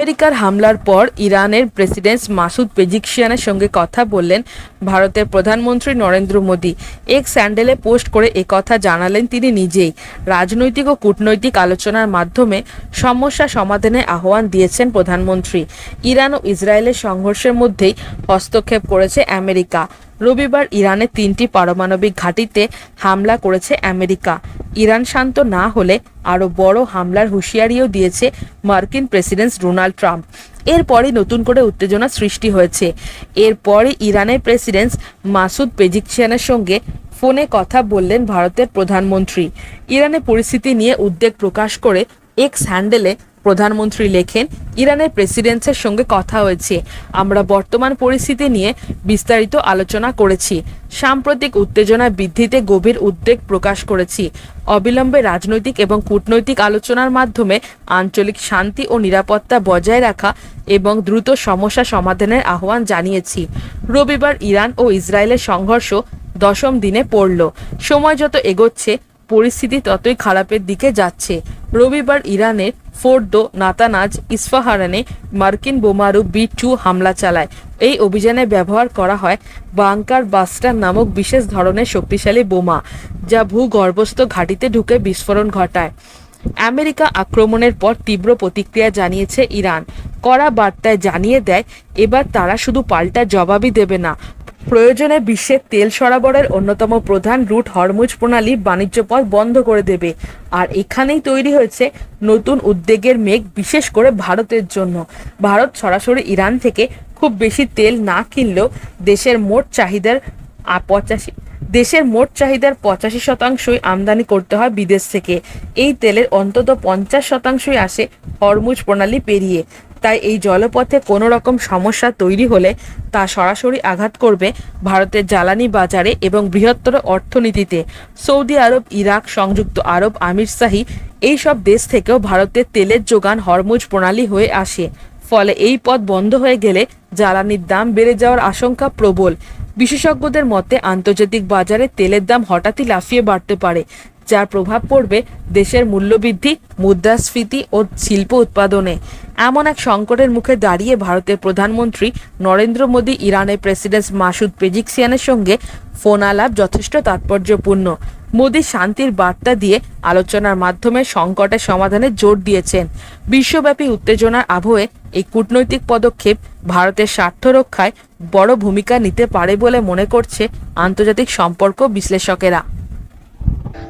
আমেরিকার হামলার পর ইরানের প্রেসিডেন্ট মাসুদ পেজিকশিয়ানের সঙ্গে কথা বললেন ভারতের প্রধানমন্ত্রী নরেন্দ্র মোদী। এক স্যান্ডেলে পোস্ট করে একথা জানালেন তিনি নিজেই। রাজনৈতিক ও কূটনৈতিক আলোচনার মাধ্যমে সমস্যা সমাধানের আহ্বান দিয়েছেন প্রধানমন্ত্রী। ইরান ও ইসরায়েলের সংঘর্ষের মধ্যেই হস্তক্ষেপ করেছে আমেরিকা। রবিবার ইরানের তিনটি পারমাণবিক ঘাঁটিতে হামলা করেছে আমেরিকা। ইরান শান্ত না হলে আরও বড় হামলার হুঁশিয়ারিও দিয়েছে মার্কিন প্রেসিডেন্ট ডোনাল্ড ট্রাম্প। এরপরই নতুন করে উত্তেজনা সৃষ্টি হয়েছে। এরপরে ইরানের প্রেসিডেন্ট মাসুদ পেজিকশিয়ানের সঙ্গে ফোনে কথা বললেন ভারতের প্রধানমন্ত্রী। ইরানের পরিস্থিতি নিয়ে উদ্বেগ প্রকাশ করে এক্স হ্যান্ডেলে প্রধানমন্ত্রী লেখেন, ইরানের প্রেসিডেন্টের সঙ্গে কথা হয়েছে। আমরা বর্তমান পরিস্থিতি নিয়ে বিস্তারিত আলোচনা করেছি। সাম্প্রতিক উত্তেজনা বৃদ্ধিতে গভীর উদ্বেগ প্রকাশ করেছি। অবিলম্বে রাজনৈতিক এবং কূটনৈতিক আলোচনার মাধ্যমে আঞ্চলিক শান্তি ও নিরাপত্তা বজায় রাখা এবং দ্রুত সমস্যা সমাধানের আহ্বান জানিয়েছি। রবিবার ইরান ও ইসরায়েলের সংঘর্ষ দশম দিনে পড়ল। সময় যত এগোচ্ছে, পরিস্থিতি ততই খারাপের দিকে যাচ্ছে। রবিবার ইরানের ফোর্দো নাতানাজ ইস্ফাহারানে মার্কিন বোমারু বি টু হামলা চালায়। এই অভিযানে ব্যবহার করা হয় বাংকার বাস্টার নামক বিশেষ ধরনের শক্তিশালী বোমা, যা ভূগর্ভস্থ ঘাঁটিতে ঢুকে বিস্ফোরণ ঘটায়। আমেরিকা আক্রমণের পর তীব্র প্রতিক্রিয়া জানিয়েছে ইরান। কড়া বার্তায় জানিয়ে দেয়, এবার তারা শুধু পাল্টা জবাবই দেবে না প্রয়োজনে বিশ্বের তেল সরবরাহের অন্যতম প্রধান রুট হরমুজ প্রণালী বাণিজ্য পথ বন্ধ করে দেবে। আর এখানেই তৈরি হয়েছে নতুন উদ্বেগের মেঘ, বিশেষ করে ভারতের জন্য। ভারত সরাসরি ইরান থেকে খুব বেশি তেল না কিনলেও দেশের মোট চাহিদার পঁচাশি, দেশের মোট চাহিদার পঁচাশি শতাংশই আমদানি করতে হয় বিদেশ থেকে। এই তেলের অন্তত পঞ্চাশ শতাংশই আসে হরমুজ প্রণালী পেরিয়ে। তাই এই জলপথে কোনো রকম সমস্যা তৈরি হলে তা সরাসরি আঘাত করবে ভারতের জ্বালানি বাজারে এবং বৃহত্তর অর্থনীতিতে। সৌদি আরব, ইরাক, সংযুক্ত আরব আমিরশাহী এই সব দেশ থেকেও ভারতের তেলের যোগান হরমুজ প্রণালী হয়ে আসে। ফলে এই পথ বন্ধ হয়ে গেলে জ্বালানির দাম বেড়ে যাওয়ার আশঙ্কা প্রবল। বিশেষজ্ঞদের মতে, আন্তর্জাতিক বাজারে তেলের দাম হঠাৎই লাফিয়ে বাড়তে পারে। যার প্রভাব পড়বে দেশের মূল্যবৃদ্ধি, মুদ্রাস্ফীতি ও শিল্প উৎপাদনে। এমন এক সংকটের মুখে দাঁড়িয়ে ভারতের প্রধানমন্ত্রী নরেন্দ্র মোদী ইরানের প্রেসিডেন্ট মাসুদ পেজিকসিয়ানের সঙ্গে ফোন আলাপ যথেষ্ট তাৎপর্যপূর্ণ। মোদী শান্তির বার্তা দিয়ে আলোচনার মাধ্যমে সংকটের সমাধানে জোর দিয়েছেন। বিশ্বব্যাপী উত্তেজনার আবহে এই কূটনৈতিক পদক্ষেপ ভারতের স্বার্থ রক্ষায় বড় ভূমিকা নিতে পারে বলে মনে করছে আন্তর্জাতিক সম্পর্ক বিশ্লেষকেরা।